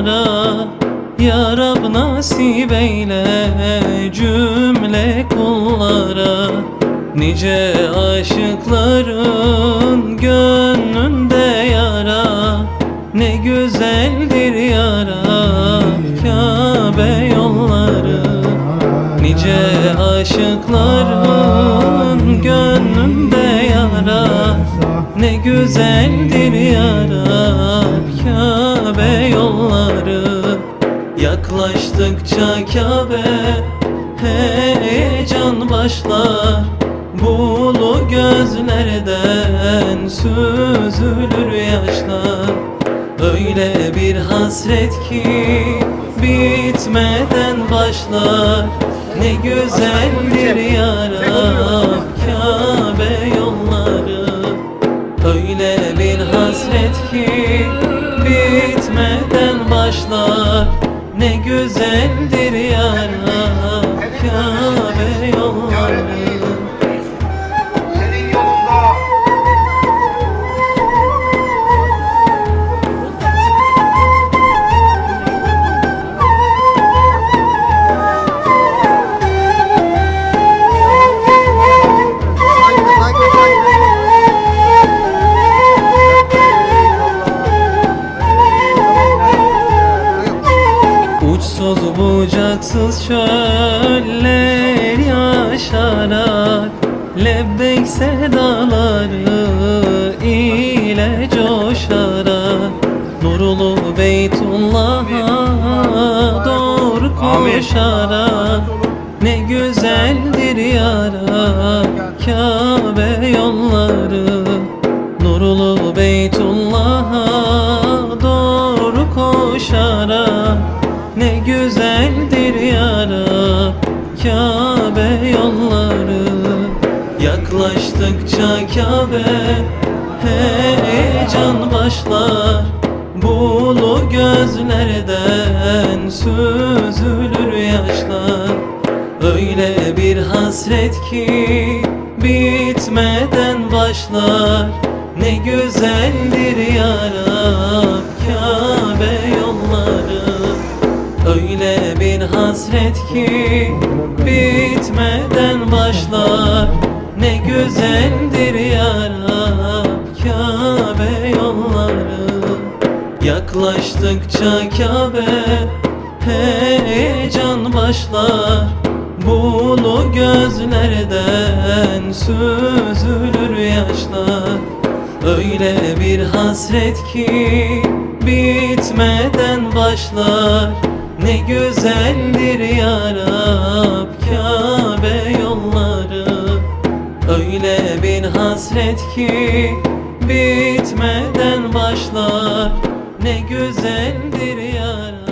Ya Rab nasip eyle cümle kullara. Nice aşıkların gönlünde yara. Ne güzeldir yara Kabe yolları. Nice aşıkların gönlünde yara. Ne güzeldir yara Kabe yolları Yaklaştıkça Kabe heyecan başlar. Bulu gözlerden süzülür yaşlar. Öyle bir hasret ki bitmeden başlar. Ne güzeldir yarab Kabe yolları. Öyle bir hasret ki bitmeden başlar Ne güzeldir yarab Kabe yolları bucaksız çöller yaşarak Lebbek sedaları ile coşarak Nurulu Beytullah'a doğru koşarak Ne güzeldir yara Kabe yolları Nurulu Beytullah'a doğru koşarak Ne güzeldir yara Kabe yolları. Yaklaştıkça Kabe heyecan başlar. Bulu gözlerden süzülür yaşlar. Öyle bir hasret ki bitmeden başlar. Ne güzeldir yarab Kabe Bir hasret ki bitmeden başlar. Ne güzeldir yarab Kabe yolları. Yaklaştıkça Kabe heyecan başlar. Bulu gözlerden süzülür yaşlar. Öyle bir hasret ki bitmeden başlar Ne güzeldir yarab Kabe yolları. Öyle bir hasret ki bitmeden başlar. Ne güzeldir yara